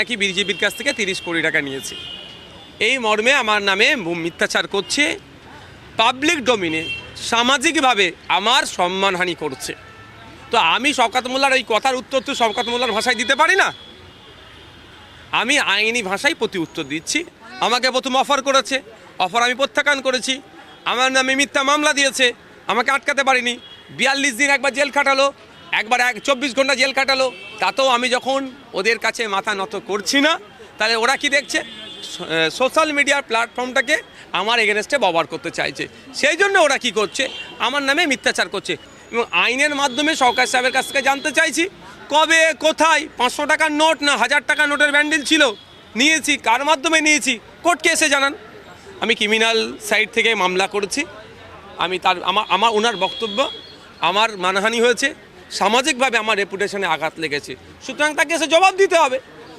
নাকি বিজেপির কাছ থেকে তিরিশ কোটি টাকা নিয়েছে। এই মর্মে আমার নামে মিথ্যাচার করছে পাবলিক ডোমিনে সামাজিকভাবে আমার সম্মানহানি করছে। তো আমি শওকাত মোল্লার ওই কথার উত্তর তো শওকাত মোল্লার ভাষায় দিতে পারি না? আমি আইনি ভাষায় প্রতি উত্তর দিচ্ছি। আমাকে প্রথম অফার করেছে অফার আমি প্রত্যাখ্যান করেছি। আমার নামে মিথ্যা মামলা দিয়েছে, আমাকে আটকাতে পারিনি। বিয়াল্লিশ দিন একবার জেল খাটালো একবার এক চব্বিশ ঘণ্টা জেল কাটালো। তাতেও আমি যখন ওদের কাছে মাথা নত করছি না, তাহলে ওরা কি দেখছে? সোশ্যাল মিডিয়ার প্ল্যাটফর্মটাকে আমার এগেনস্টে ব্যবহার করতে চাইছে। সেই জন্য ওরা কি করছে? আমার নামে মিথ্যাচার করছে। এবং আইনের মাধ্যমে সরকার সাহেবের কাছ থেকে জানতে চাইছি, কবে, কোথায়, পাঁচশো টাকার নোট না হাজার টাকা নোটের ব্যান্ডেল ছিল? নিয়েছি, কার মাধ্যমে নিয়েছি? কোর্টকে এসে জানান। আমি ক্রিমিনাল সাইড থেকে মামলা করেছি। আমি তার আমার আমার, ওনার বক্তব্য আমার মানহানি হয়েছে। সামাজিকভাবে আমার রেপুটেশনে আঘাত লেগেছে। সুতরাং তাকে এসে জবাব দিতে হবে।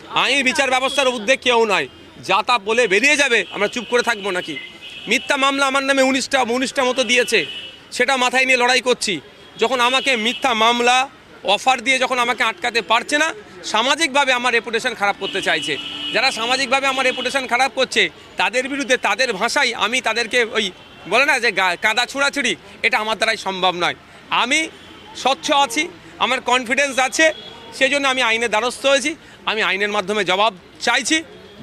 আইন বিচার ব্যবস্থার উদ্বেগ কেউ নয়। যা তা বলে বেরিয়ে যাবে, আমরা চুপ করে থাকব নাকি? মিথ্যা মামলা আমার নামে উনিশটা উনিশটা মতো দিয়েছে। সেটা মাথায় নিয়ে লড়াই করছি। যখন আমাকে মিথ্যা মামলা অফার দিয়ে যখন আমাকে আটকাতে পারছে না, সামাজিকভাবে আমার রেপুটেশন খারাপ করতে চাইছে। যারা সামাজিকভাবে আমার রেপুটেশন খারাপ করছে, তাদের বিরুদ্ধে, তাদের ভাষায় আমি তাদেরকে ওই বলে না যে কাদা ছুড়াছুড়ি, এটা আমার দ্বারাই সম্ভব নয়। আমি স্বচ্ছ আছি, আমার কনফিডেন্স আছে সেই জন্য আমি আইনের দ্বারস্থ হয়েছি, আমি আইনের মাধ্যমে জবাব চাইছি,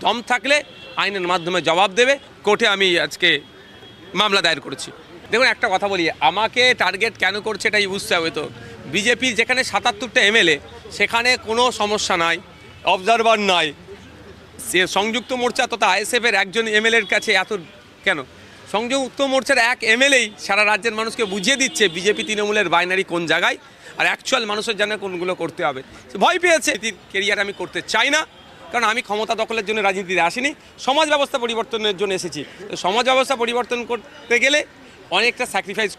দম থাকলে আইনের মাধ্যমে জবাব দেবে, কোর্টে আমি আজকে মামলা দায়ের করেছি। দেখুন, একটা কথা বলি, আমাকে টার্গেট কেন করছে এটাই বুঝতে হবে তো। বিজেপির যেখানে সাতাত্তরটা এমএলএ সেখানে কোনো সমস্যা নাই অবজারভার নাই। সে সংযুক্ত মোর্চা তথা আইএসএফের একজন এমএলএর কাছে এত কেন? সংযুক্ত মোর্চার এক এমএলএই সারা রাজ্যের মানুষকে বুঝিয়ে দিচ্ছে, বিজেপি তৃণমূলের বাইনারি কোন জায়গায়, আর অ্যাকচুয়াল মানুষের জন্য কোনগুলো করতে হবে। ভয় পেয়েছে কেরিয়ার আমি করতে চাই না, কারণ আমি ক্ষমতা দখলের জন্য রাজনীতিতে আসিনি, সমাজ ব্যবস্থা পরিবর্তনের জন্য এসেছি। সমাজ ব্যবস্থা পরিবর্তন করতে গেলে অনেকটা স্যাক্রিফাইস